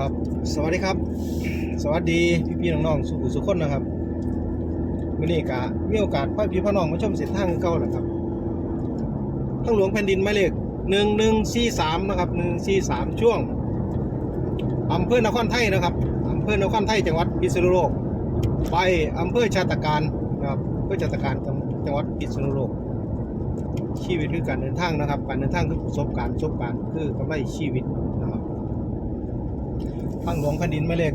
ครับ สวัสดีครับ สวัสดีพี่พี่น้องๆสุขุสุขคนนะครับวันนี้กะมีโอกาสพ่อพี่พ่อน้องมาชมเส้นทางเก่าแหละครับทางหลวงแผ่นดินหมายเลขหนึ่งหนึ่งสี่สามนะครับหนึ่งสี่สามช่วงอำเภอนครไทยนะครับอำเภอนครไทยจังหวัดพิษณุโลก ไปอำเภอชาตการนะครับอำเภอชาตการจังหวัดพิษณุโลก ชีวิตคือการเดินทางนะครับ การเดินทางคือประสบการณ์ประสบการณ์คือกำไรชีวิต ทางหลวงแผ่นดินหมายเลข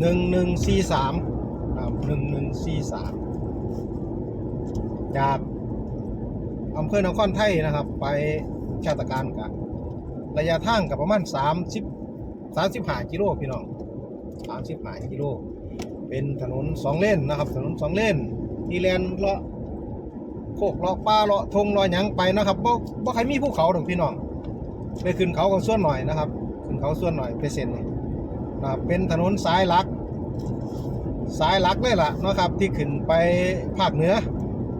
หนึ่งหนึ่งสี่สามครับหนึ่งหนึ่งสี่สามจากอำเภอนครไทยนะครับ ไปชาตการกับระยะทางกับประมาณสามสิบสามสิบห้ากิโลพี่น้องสามสิบห้ากิโล เป็นถนนสองเลนนะครับ ถนนสองเลนที่แลนเลาะโคกเลาะป้าเลาะทงเลาะหยังไปนะครับบ่บ่ใครมีภูเขาดอกพี่น้องไปขึ้นเขากันส่วนหน่อยนะครับ ขึ้นเขาส่วนหน่อยไปเซ็นนี่ นะครับเป็นถนนสายหลัก สายหลักเลยล่ะนะครับที่ขึ้นไปภาคเหนือ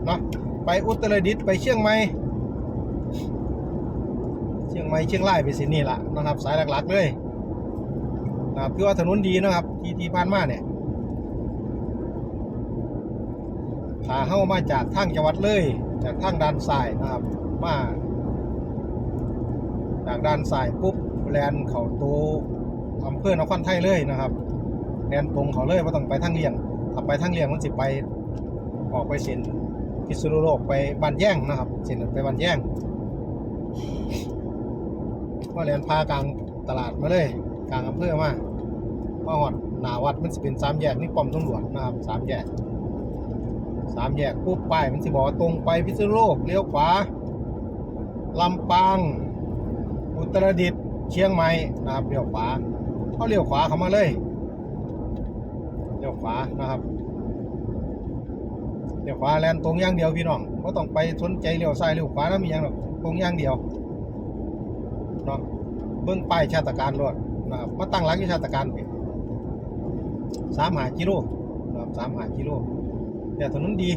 เนาะไปอุตรดิตถ์ไปเชียงใหม่เชียงใหม่เชียงรายไปสินี่ล่ะนะครับ สายหลักๆเลยนะครับคือว่าถนนดีนะครับ ที่ที่ผ่านมาเนี่ยขาเข้ามาจากทางจังหวัดเลย จากทางด้านซ้ายนะครับมาจากด้านซ้ายปุ๊บแลนเขาตัว อำเภอนครไทยเลยนะครับแดนตรงเขาเลยว่าต้องไปทางเลี่ยงถ้าไปทางเลี่ยงมันสิไปออกไปเส้นพิษณุโลกไปบ้านแย่งนะครับเส้นไปบ้านแย่งก็แลนพากลางตลาดมาเลย กลางอำเภอมาพอหอดหนาวัดมันสิเป็นสามแยกนี่ป้อมตำรวจนะครับสามแยกสามแยกปุ๊บป้ายมันสิบอกตรงไปพิษณุโลกเลี้ยวขวาลำปาง อุตรดิตถ์เชียงใหม่นะครับเลี้ยวขวา เขาเลี้ยวขวาเข้ามาเลยเลี้ยวขวานะครับเลี้ยวขวาแลนตรงอย่างเดียวพี่น้องก็ต้องไปสนใจเลี้ยวซ้ายเลี้ยวขวาแล้วมีอย่างหรอกตรงอย่างเดียวเนาะเบื้องป้ายชาตการรถนะครับมาตั้งหลักที่ชาตการไปสามหากิโลนะครับสามหากิโลแต่ถนนดี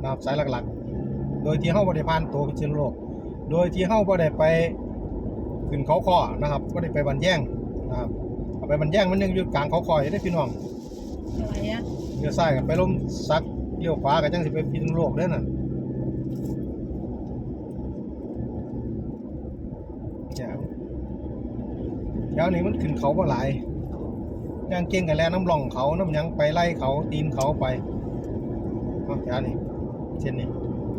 นะครับสายหลักๆ โดยที่เข้าบริพานตัวพิชิตโลกโดยที่เข้าบ่ได้ไป ขึ้นเขาคอนะครับบ่ได้ไปบันแย่งนะครับเอาไปบันแย่งมันยังอยู่กลางเขาคอยได้อพี่น้องอะไรอะเลี้ยวซ้ายกันไปลมซักเลี้ยวขวากันจังสิไปพิษณุโลกเด้อน่ะแจ๋วแถวนี้มันขึ้นเขาบ่หลายย่างเก่งกันแล้วน้ำร่องเขาน้ำหยังไปไล่เขาตีนเขาไปเอาแถวนี้เส้นนี้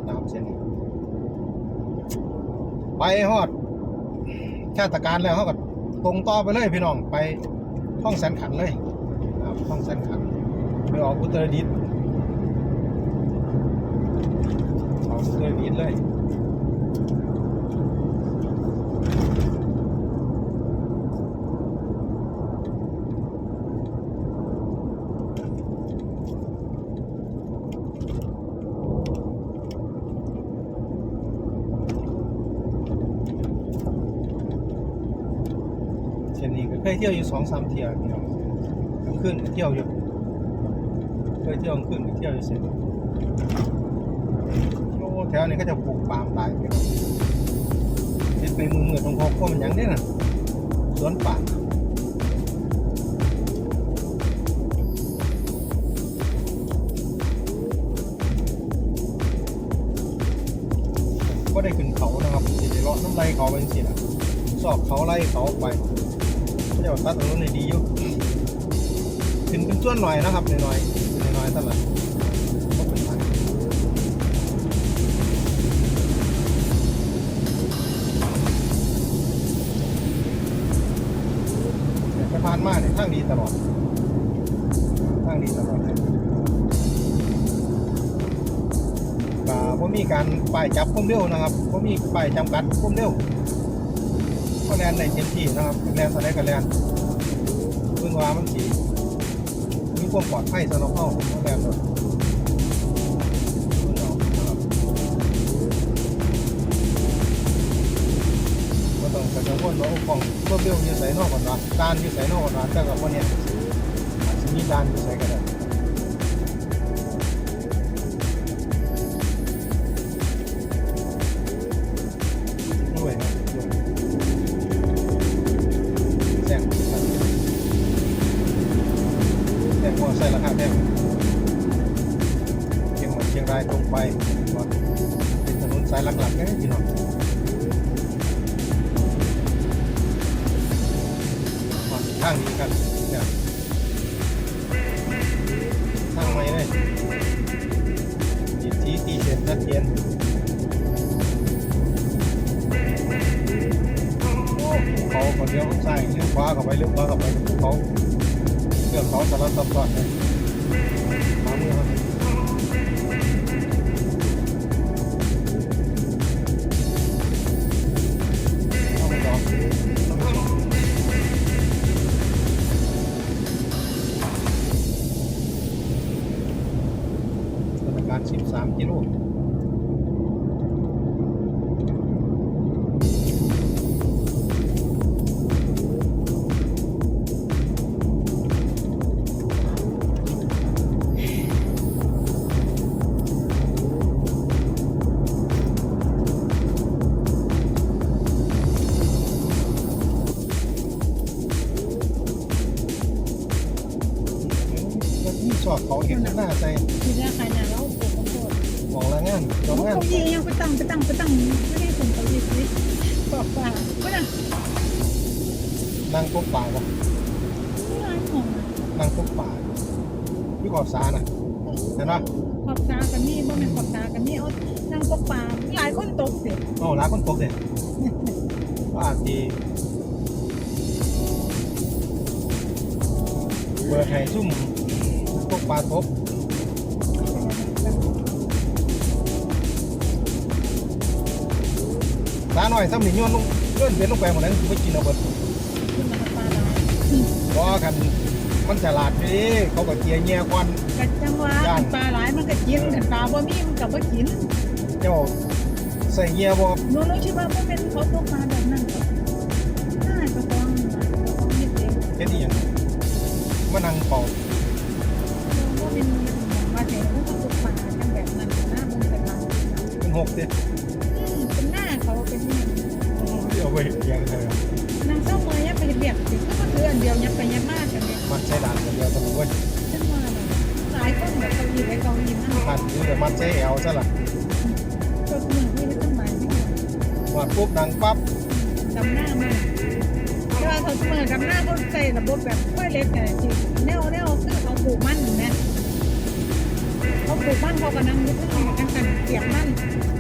นะครับเส้นนี้ไปฮอด ชาติการแล้วเขาก็ตรงต่อไปเลยพี่น้องไปห้องแสนขันเลยครับห้องแสนขันไปออกอุตรดิตถ์ออกอุตรดิตถ์เลยเช่นนี้ก็เค ยเที่ยวอยู่สองสามเที่ยวพี่น้องกลางคืนเที่ยวอยู่เคยเที่ยวกลางคืนก็เที่ยวอยู่เสร็จโอ้แถวนี้ก็จะปลูกปาล์มตายพี่น้องเห็นไปมือมือตรงคอก็มันยังเนี่ยน่ะสวนป่าก็ได้ขึ้นเขานะครับสิได้เลาะน้ำไหลเขาไปสินะสอบเขาไล่เขาไป เขาจะตัดตรงนู้นดีอยู่ขึ้นเป็นส่วนหน่อยนะครับหน่อยๆหน่อยๆเท่านั้นก็เป็นทางเนี่ยไปผ่านมาเนี่ยทางดีตลอดทางดีตลอดเลยก็บ่มีการป้ายจับความเร็วนะครับบ่มีป้ายจำกัดความเร็ว ก็แลนในเต็มที่นะครับแลนสไลด์กับแลนเพิ่งว่ามันสีมีความปลอดภัยสำหรับเข้าแลนเลยเพิ่งเอนะครับก็ต้องกระจายวนว่าอุปกรณ์ตัวเบี้ยวยู่ใส่นอกก่อนนะการยู่ใส่นอกก่อนนะแต่กับวันเนี้ยมีการยู่ใส่กันได้าแดงเชียงใหม่เชียงรายตรงไปก็ถนนสายหลักๆนะพี่น้องทางนี้ครับเนี่ยทางไหนเลยจิตที่ตีเส้นชัดเทียนเขาคนเดียวใส่เลี้ยวขวาเข้าไปเลี้ยวขวาเข้าไปเขาเรื่องเขาสารสับสนเลย อดเขาเห็นหน้าใจคือจะขายหนาแล้วโอ้โหมองละงานจเขาองงานยิงยังไปตั้งไปตั้งไปตั้งไม่ได้คนเขายิงสิบอกว่าก็นั่งนั่งพบป่าบ่ร้านของนั่งพบป่าพี่ขอบสาน่ะเห็นปะขอบตากันนี่บ่แม่นขอบตากันนี่เอานั่งตกปลาหลายคนตกสิโอ้ร้านคนตกเด็ดว่าทีเปิดให้ซุ่ม ตกปลาทบตาหน่อยซ้ำหนิย้อนลงเลื่อนเวียนลงไปหมดแล้วไม่กินเอาเบิดขึ้นมาปลาหลายเพราะกันมันฉลาดดีเขาก็เกียร์เงี้ยควันกัดจังหวะปลาหลายมันก็กินกันปลาบ่มีมันก็บ่กินเจ้าใส่เงี้ยบ่หนูรู้คิดว่าบ่เป็นเขาตกปลาแบบนั้นน่าจะต้องต้องมีเองเฮ็ดอีหยังมานั่งเป่าบ่ เป็นว่าแต่เขาตกปลากันแบบนั้นนะมันเป็นปลาเป็นหกเด้เป็นหน้าเขาเป็นนี่เอาไปเฮ็ดเกียงเลยนางเศร้าเมย์ยับไปเบียดสิก็มาคืออันเดียวยับไปยับมากันเนี่ยมันใช้ด่านคนเดียวสนุกเว้ยฉันว่าเลยหลายคนแบบเขาอยู่ในกองยิมนั่นพันอยู่แต่มันใช้แอลซะล่ะก็คือที่ไม่ต้องหมายไม่วาดปุ๊บดังปั๊บดำหน้ามันแต่ว่าเขาเสมอดำหน้าเขาใส่ระบบแบบค่อยเล็กแต่จริงแนวแนวคือเขาปลูกมันนะ เขาปลูกมันเขาก็นั่งยึดนั่งกันกันเสียบมัน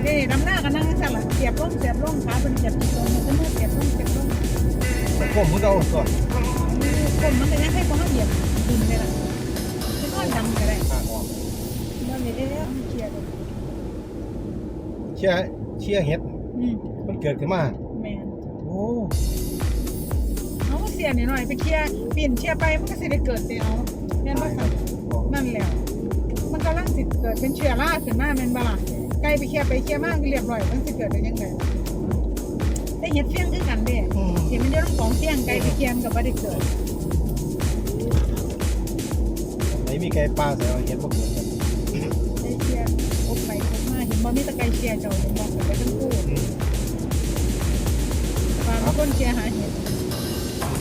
นี่ดำหน้าก็นั่งสั่นละเสียบลงเสียบลงขาเป็นเสียบตรงมันก็เมื่อเสียบลงเสียบลงแต่ผมเพิ่งเอาก่อนคนมันก็ยังให้เขาเหยียบดินไปละไม่ค่อยดำก็ได้อ่าออกมันไม่ได้แล้วเชียร์เชี่ยเชี่ยเฮ็ดมันเกิดขึ้นมาแมนโอ้เอาเสียนิดหน่อยไปเคลียร์ปีนเชียร์ไปมันก็สิได้เกิดเสียเอาแม่นว่าสั่นนั่นแหละ มันกำลังสิเกิดเป็นเชื้อราขึ้นมาแม่นบ่ล่ะไก่ไปเคลียร์ไปเคลียร์มาก็เรียบร้อยมันสิเกิดได้ยังไงได้เห็ดเฟี้ยงคือกันเด้อืมเห็นมันจะต้องของเฟี้ยงไก่ไปเคลียร์กับบ่ได้เกิดไหนมีไก่ป่าใส่เอาเฮ็ดบ่เกิดกันได้เคลียร์อบไปอบมาเห็นบ่มีแตะไก่เคลียร์เจ้าเห็นบ่ก็ไปทั้งคู่อืมปลามันก้นเคลียร์หาเห็ด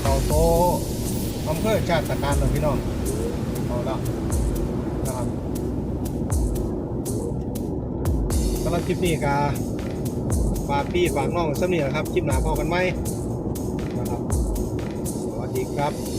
เขาโตอำเภอชาติตะการเลยพี่น้องเอาละนะครับำหรับคลิปนี้ก็ฝากพี่ฝากน้องสำเนียงครับ คลิปหน้าพอกันไหมนะครับ สวัสดีครับ